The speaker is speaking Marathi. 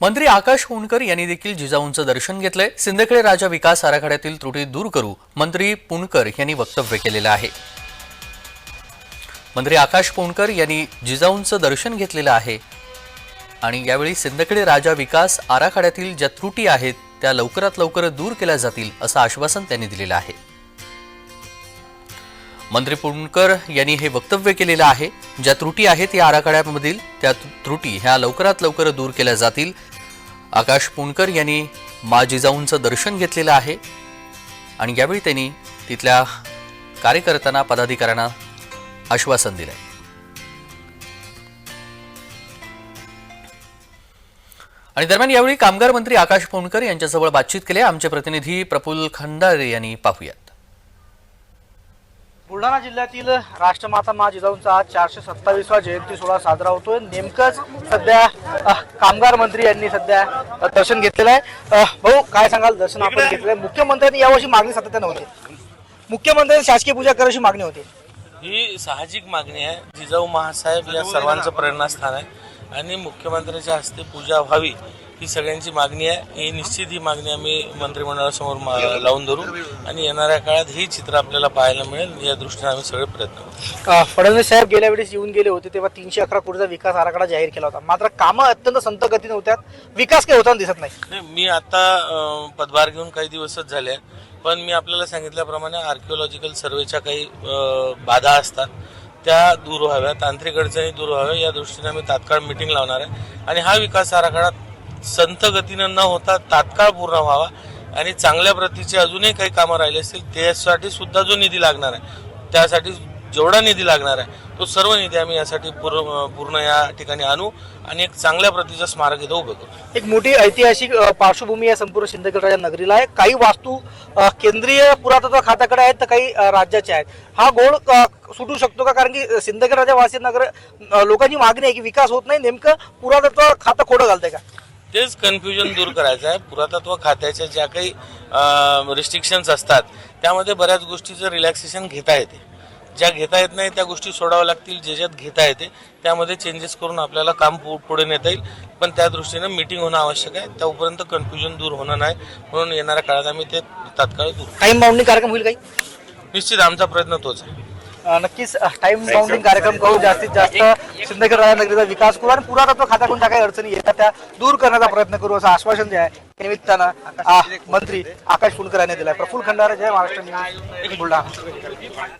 मंत्री आकाश पुणकर यांनी देखील जिजाऊंचं दर्शन घेतलंय. सिंदखेड राजा विकास आराखड्यातील त्रुटी दूर करू मंत्री पुणकर यांनी वक्तव्य केलेलं आहे. मंत्री आकाश पुणकर यांनी जिजाऊंचं दर्शन घेतलेलं आहे. आणि यावेळी सिंदखेड राजा विकास आराखड्यातील ज्या त्रुटी आहेत त्या लवकरात लवकर दूर केल्या जातील असं आश्वासन त्यांनी दिलेलं आहे. मंत्री पुणकर यांनी हे वक्तव्य केलेलं आहे. ज्या त्रुटी आहेत या आराखड्यामधील त्या त्रुटी ह्या लवकरात लवकर दूर केल्या जातील. आकाश पुणकर यांनी मा जिजाऊंचं दर्शन घेतलेलं आहे आणि यावेळी त्यांनी तिथल्या कार्यकर्त्यांना पदाधिकाऱ्यांना आश्वासन दिलंय. आणि दरम्यान यावेळी कामगार मंत्री आकाश पुणकर यांच्याजवळ बातचीत केली. आमचे प्रतिनिधी प्रफुल्ल खंडारे यांनी पाहूयात. बुलढाणा जिल्ह्यातील राष्ट्रमाता मा जिजाऊंचा आज चारशे सत्तावीसवा जयंती सोहळा साजरा होतोय. नेमकंच सध्या कामगार मंत्री यांनी सध्या दर्शन घेतलेलं आहे. भाऊ काय सांगाल? दर्शन आपण घेतलंय मुख्यमंत्र्यांनी यावर्षी मागणी सातत्यानं होती मुख्यमंत्र्यांनी शासकीय पूजा करायची मागणी होती. ही साहजिक मागणी आहे. जिजाऊ महासाहेब या सर्वांचं प्रेरणास्थान आहे. आणि मुख्यमंत्र्यांच्या हस्ते पूजा व्हावी ही सगळ्यांची मागणी आहे. ही निश्चित ही मागणी आम्ही मंत्रिमंडळासमोर लावून धरू. आणि येणाऱ्या काळात ही चित्र आपल्याला पाहायला मिळेल या दृष्टीने आम्ही सगळे प्रयत्न करू. फडणवीस साहेब गेल्या वेळेस येऊन गेले होते तेव्हा तीनशे अकरा कोटीचा विकास आराखडा जाहीर केला होता. मात्र कामं अत्यंत संत गतीने होत्या. विकास काही होताना दिसत नाही. मी आता पदभार घेऊन काही दिवसच झाले. पण मी आपल्याला सांगितल्याप्रमाणे आर्किओलॉजिकल सर्वेच्या काही बाधा असतात. त्या दूर व्हाव्या तांत्रिक अडचणी दूर व्हाव्या या दृष्टीने आम्ही तात्काळ मिटिंग लावणार आहे. आणि हा विकास आराखडा संथ गतीनं न होता तात्काळ पूर्ण व्हावा आणि चांगल्या प्रतीचे अजूनही काही कामं राहिले असतील त्यासाठी सुद्धा जो निधी लागणार आहे त्यासाठी जेवढा निधी लागणार आहे तो सर्व निधी आम्ही यासाठी पूर्ण पूर्ण या ठिकाणी आणू आणि एक चांगल्या प्रतीचं स्मारक इथं उभं करू. एक मोठी ऐतिहासिक पार्श्वभूमी आहे संपूर्ण सिंदखेड राजा नगरीला आहे. काही वास्तू केंद्रीय पुरातत्व खात्याकडे आहेत तर काही राज्याच्या आहेत. हा गोळ सुटू शकतो का? कारण की सिंदखेड राजा वासी नगर लोकांची मागणी आहे की विकास होत नाही. नेमकं पुरातत्व खातं खोडं घालतंय का? तेच कन्फ्युजन दूर करायचं आहे. पुरातत्व खात्याच्या ज्या काही रिस्ट्रिक्शन्स असतात त्यामध्ये बऱ्याच गोष्टीचं रिलॅक्सेशन घेता येते. ज्या घेता येत नाही त्या गोष्टी सोडाव्या लागतील ज्याच्यात घेता येते त्यामध्ये चेंजेस करून आपल्याला काम पुढे नेता येईल. पण त्या दृष्टीनं मिटिंग होणं आवश्यक आहे. तोपर्यंत कन्फ्युजन दूर होणं नाही. म्हणून येणाऱ्या काळात आम्ही ते तात्काळ दूर. टाइम बाउंडिंग कार्यक्रम होईल काही? निश्चित आमचा प्रयत्न तोच आहे. अ, नक्कीच टाइम बाउंडिंग कार्यक्रम करू. जास्तीत जास्त सिंदखेड नगरीचा विकास करू आणि पुरातत्व खात्याकडून ज्या काही अडचणी येतात त्या दूर करण्याचा प्रयत्न करू असं आश्वासन जे आहे त्या निमित्तानं आ, मंत्री आकाश फुलकर यांनी दिलं आहे प्रफुल्ल खंडारे जय महाराष्ट्र न्यूज. बुलढाणा.